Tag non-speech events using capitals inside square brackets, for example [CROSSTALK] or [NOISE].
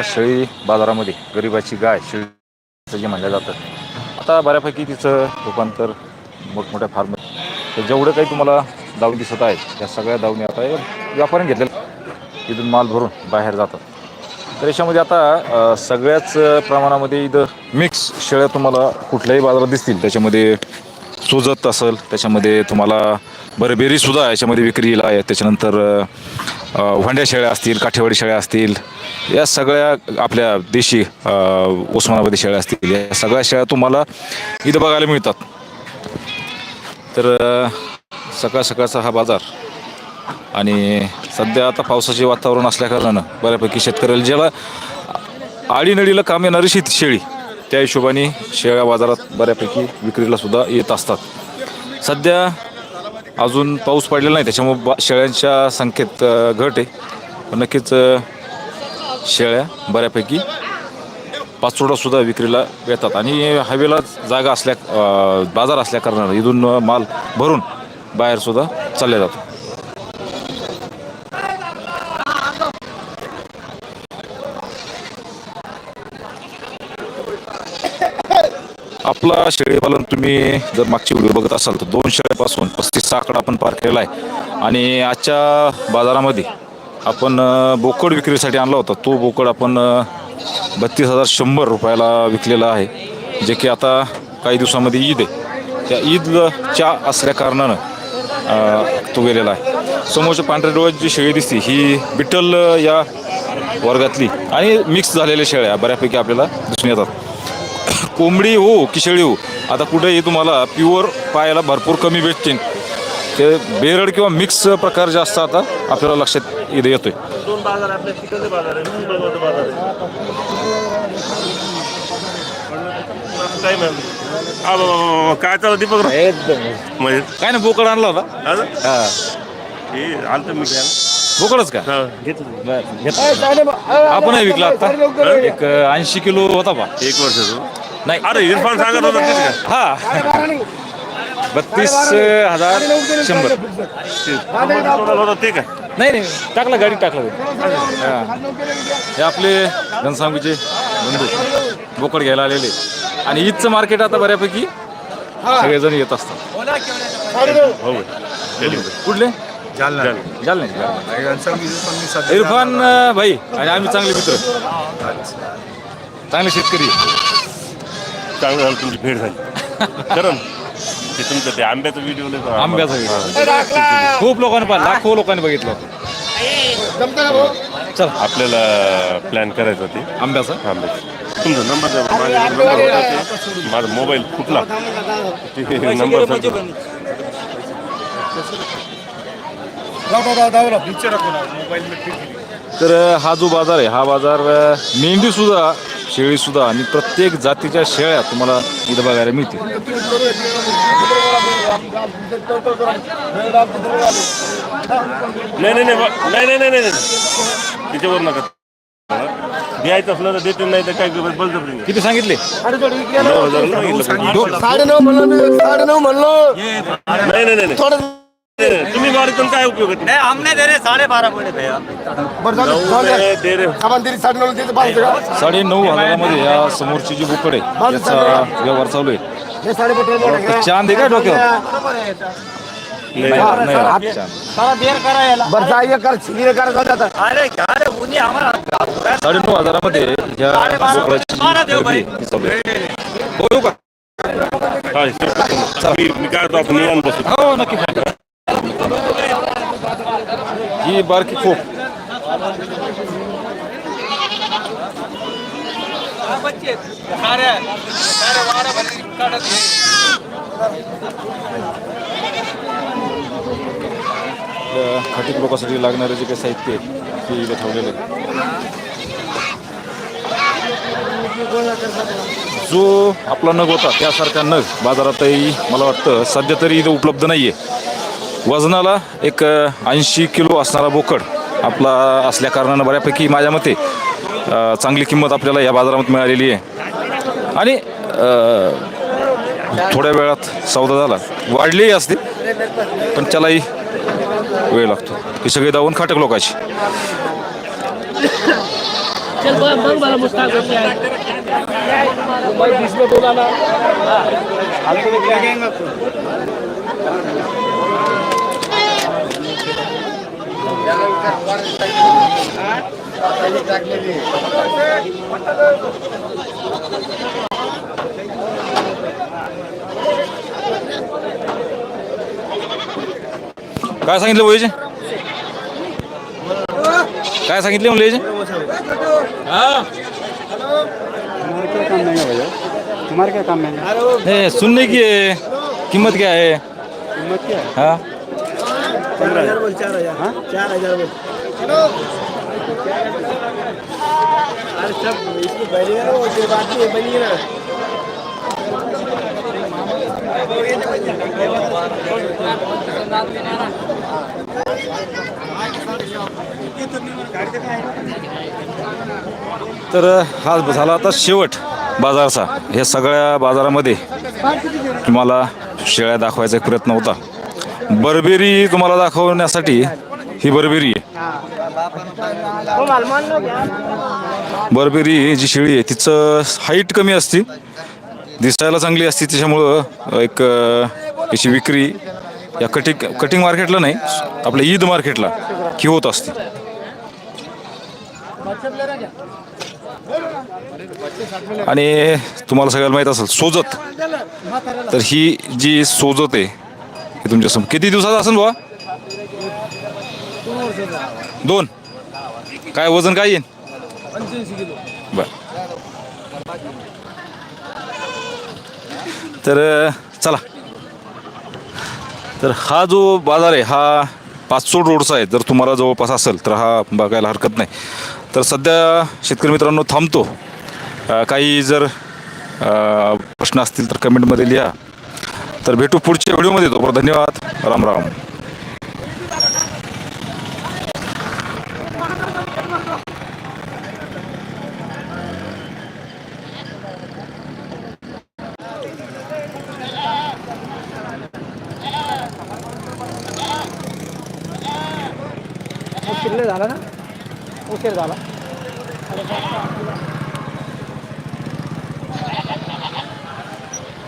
आज शेळी बाजारामध्ये गरिबाची गाय शेळी जे म्हणलं जातं आता बऱ्यापैकी तिचं रूपांतर मोठमोठ्या फार्म तर जेवढं काही तुम्हाला दावणी दिसत आहेत त्या सगळ्या दावणी आता हे घेतलेल्या इथून माल भरून बाहेर जातात. तर याच्यामध्ये आता सगळ्याच प्रमाणामध्ये इथं मिक्स शेळ्या तुम्हाला कुठल्याही बाजारात दिसतील. त्याच्यामध्ये सुजत असेल त्याच्यामध्ये तुम्हाला बरबेरीसुद्धा याच्यामध्ये विक्रीला आहे त्याच्यानंतर भांड्या शेळ्या असतील काठेवाडी शेळ्या असतील या सगळ्या आपल्या देशी उस्मानाबादी शेळ्या असतील या सगळ्या शेळ्या तुम्हाला इथं बघायला मिळतात. तर सकाळ सकाळचा हा बाजार आणि सध्या आता पावसाचे वातावरण असल्याकारणानं बऱ्यापैकी शेतकऱ्याला ज्याला आळीनडीला काम येणारी शेत शेळी त्या हिशोबाने शेळ्या बाजारात बऱ्यापैकी विक्रीला सुद्धा येत असतात. सध्या अजून पाऊस पडलेला नाही त्याच्यामुळे बा शेळ्यांच्या संख्येत घट आहे. नक्कीच शेळ्या बऱ्यापैकी पाचोडासुद्धा विक्रीला येतात. आणि हवेला जागा असल्या बाजार असल्या कारणानं इथून माल भरून बाहेरसुद्धा चालले जातो. आपला शेळीपालन तुम्ही जर मागची व्हिडिओ बघत असाल तर दोन शेळ्यापासून पस्तीसचा आकडा आपण पार केलेला आहे. आणि आजच्या बाजारामध्ये आपण बोकड विक्रीसाठी आणला होता. तो बोकड आपण बत्तीस हजार शंभर रुपयाला विकलेला आहे. जे की आता काही दिवसामध्ये ईद आहे. त्या ईदच्या असल्या कारणानं तो गेलेला आहे. समोरच्या पांढऱ्या डोळ्याची जी शेळी दिसते. ही बिठ्ठल या वर्गातली आणि मिक्स झालेल्या शेळ्या बऱ्यापैकी आपल्याला दिसून येतात. कोंबडी हो की शेळी हो आता कुठेही तुम्हाला प्युअर पाहायला भरपूर कमी भेटतील ते बेरड किंवा मिक्स प्रकार जास्त आता आपल्याला लक्षात इथे येतोय. दोन बाजार आपल्या तिकडचे बाजार आहे म्हणून बघतो बाजार आहे काय मॅम? हा बाबा, काय चालू दीपक? एकदम. म्हणजे? काय ना बोकड आणला होता? हा? हे. आलतं मी घ्यायला. बोकडच का? हा, घेतलं. आपणही विकला आता. एक ऐंशी किलो होता बा. एक वर्षाचं. नाही. अरे इरफान सांगत होता तेच का हा. बत्तीस हजार शंभर. ते काय नाही नाही. टाकला गाडी टाकला. हा. हे आपले घनसांगीचे बंधू. बोकड घ्यायला आलेले. आणि ईदचं मार्केट आता बऱ्यापैकी सगळेजण येत असतात. हो काय. Delivery. कुठले? जालना. जालने. इरफान भाई आणि आम्ही चांगले मित्र. चांगले शेतकरी. चांगलं झालं तुमची भेट झाली? ते तुमचं ते आंब्याचं व्हिडिओ आंब्याचा video. खूप लोकांनी पाहिलं लाखो लोकांनी बघितलं. चल. आपल्याला प्लॅन करायचं ते आंब्याचा? आंब्याचं. तुमचा नंबर द्या. माझ्याकडे नंबर होता ते माझा मोबाईल फुटला. ते नंबर सांगतो. तर हा जो बाजार आहे हा बाजार अ, मेंढीसुद्धा शेळीसुद्धा आणि प्रत्येक जातीच्या शेळ्या तुम्हाला इथं बघायला मिळतील नाही नाही नाही नाही नाही नाही नाही नाही. त्याच्यावर नका द्यायचं असलं तर देते नाही तर काय बळजबरी नाही. किती सांगितले नऊ हजार नाही सांगितलं. साडे नऊ म्हणलो मी साडे नऊ म्हणलो नाही नाही नाही नाही. थोडं नाही, नाही. [LAUGHS] तुम्ही मारितून काय उपयोग आहे? नहीं हमने दे रहे बोले भैया. बरं झालं, नऊ द्या. नाही, दे. रे. सामान दिली साडे नऊ तिथे पाच का? साडे नऊ हजारामध्ये या समोरची जी बुकड आहे याचा व्यवहार चालू आहे. हे साडे पटलं चाँद आहे का डोक्यावर? नाही, नाही, नाही. चाँद. देर करा बरं जा कर शिबिर कर जाऊ द्या अरे क्या रे उन्हीं हमारा साडे नऊ हजारामध्ये या बोकडाची जी बारा देव गर्दी आहे, ती चालू आहे. हो, का? हा, मी मी काय करतो आपण निवांत बसू? हो नक्की. ही बारकी खूप खटीक लोकांसाठी लागणारे जे काही साहित्य आहे ते इथे ठेवलेले जो आपला नग होता त्यासारखा नग बाजारातही मला वाटतं सध्या तरी इथे उपलब्ध नाही आहे वजनाला एक ऐंशी किलो असणारा बोकड आपला असल्या कारणानं बऱ्यापैकी माझ्या मते चांगली किंमत आपल्याला या बाजारामध्ये मिळालेली आहे. आणि थोड्या वेळात सौदा झाला. वाढलेही असते पण त्यालाही वेळ लागतो. ही सगळी दावून खाटक लोकांची. काय सांगितलं वयाचे काय सांगितले म्हणले याचे तुम्हारे क्या काम है हे? सुनने की है? किंमत क्या है कीमत क्या है हाँ तर हा झाला आता शेवट बाजाराचा. हे सगळ्या बाजारामध्ये तुम्हाला शेळ्या दाखवायचा एक प्रयत्न होता. बरबेरी तुम्हाला दाखवण्यासाठी ही बरबेरी आहे. बरबेरी ही जी शेळी आहे तिचं हाईट कमी असते. दिसायला चांगली असते त्याच्यामुळं एक याची विक्री या कटिंग कटिंग मार्केटला नाही आपल्या ईद मार्केटला ही होत असते. आणि तुम्हाला सगळ्याला माहीत असेल सोजत. तर ही जी सोजत आहे तुमच्यासमोर. किती दिवसाचा असेल बुवा? दोन. काय वजन काय येईल बर. तर चला. तर हा जो बाजार आहे हा पाचसोड रोडचा आहे. जर तुम्हाला जवळपास असेल तर हा बघायला हरकत नाही. तर सध्या शेतकरी मित्रांनो थांबतो. काही जर प्रश्न असतील तर कमेंटमध्ये लिहा. तर भेटू पुढच्या व्हिडिओमध्ये तोपर्यंत धन्यवाद. राम राम. झाला ना? उशीर झाला.